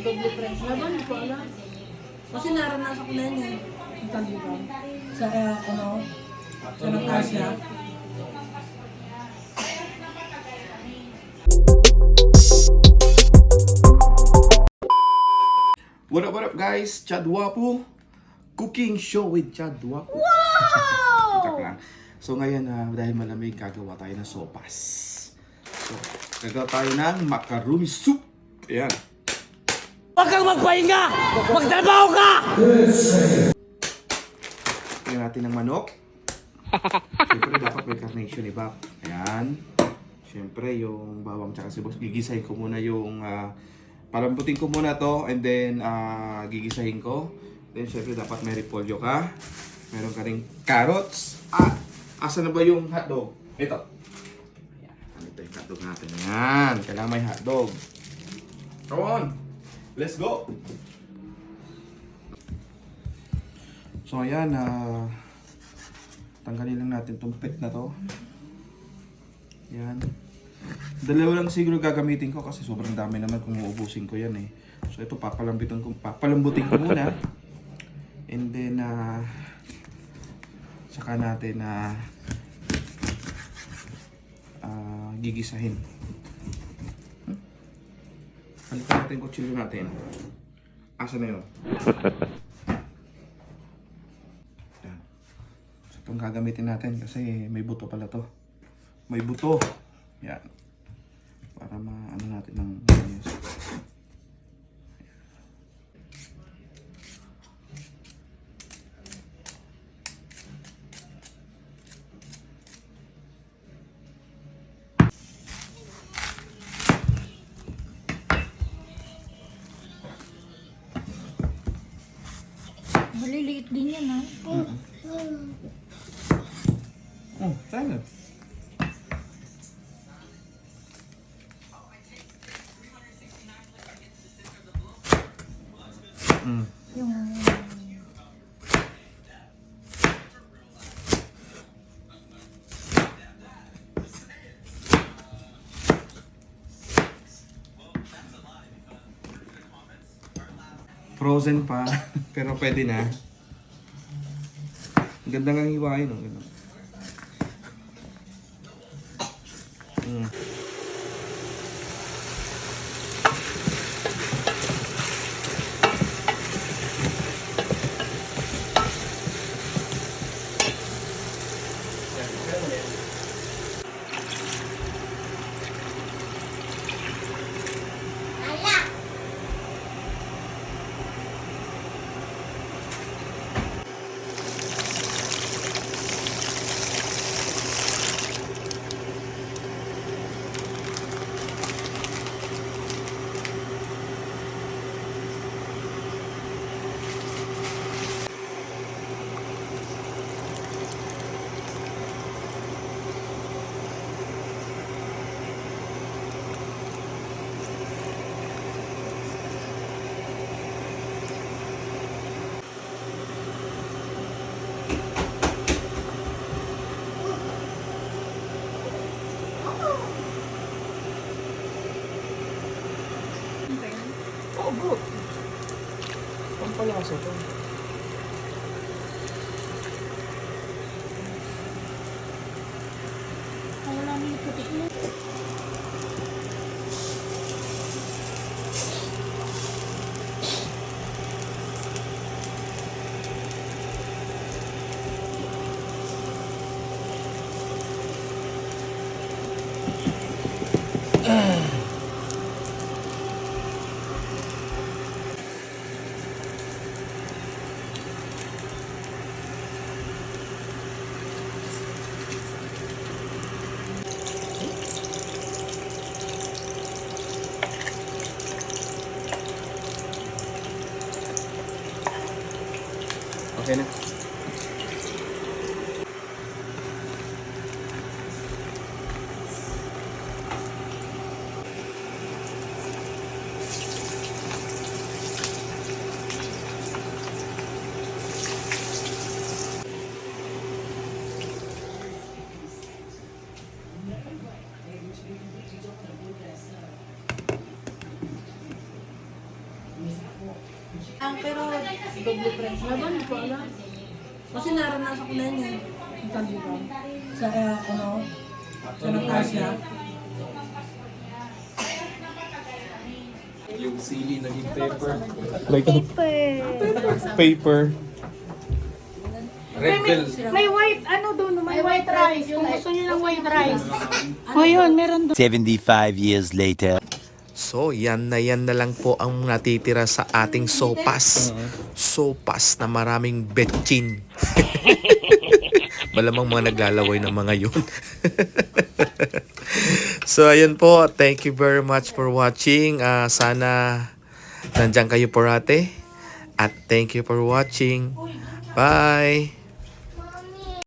Doble price. Wala? Hindi ko alam. Kasi naranasan ko na yun eh. Ang taliban. Sa uh, ano, sa Natasha. What up, what up guys? Chad Wapo. Cooking show with Chad Wapo. Wow! So ngayon, ah, dahil malamig, gagawa tayo ng sopas. So, gagawa tayo ng macaroni soup. Ayan. Huwag kang magpahinga! Magtrabaho ka! Tingnan natin ng manok. Siyempre, dapat may carnation, iba. Ayan. Siyempre, yung bawang tsaka sibuyas. Gigisahin ko muna yung... ah, palambutin ko muna to and then ah, gigisahin ko. Then, siyempre, dapat may repolyo ka. Meron ka rin carrots. Ah, asa na ba yung hotdog? Ito. Ayan. Ito yung hotdog natin? Ayan. Kailangan may hotdog. Come on. Let's go. So ayan, ah tanggalin lang natin tong pet na to. Yan. Dalawa lang siguro gagamitin ko kasi sobrang dami naman kung uubusin ko yan eh. So ito papalambutin ko, papalambutin ko muna. And then ah saka natin na ah gigisahin. Palitan natin yung kutsilyo natin. Asa na yun? Yan. So, itong gagamitin natin kasi may buto pala to. May buto. Yan. Para maano natin ng ayos. Maliliit din yan, ha? Oh, salad. Mm. Yung... Frozen pa, pero pwede na. Ganda nga hiwain, no? Ganun. Mm. Bro. Pampalasa to. Elena. Pero double price. Wala hindi ko alam. Kasi naranasan ko na yun eh. Ang talibang. Sa eh, ano, sa Natasha. Yung sili naging paper. Paper. Paper. Red bell. May white, ano doon? May white rice. Kung gusto niyo ng white rice. O yun, meron doon. 75 years later. So, yan na yan na lang po ang natitira sa ating sopas. Sopas na maraming betchin. Malamang mga naglalaway ng mga yun. so, ayun po. Thank you very much for watching. Ah, sana nandyan kayo porate. At thank you for watching. Bye!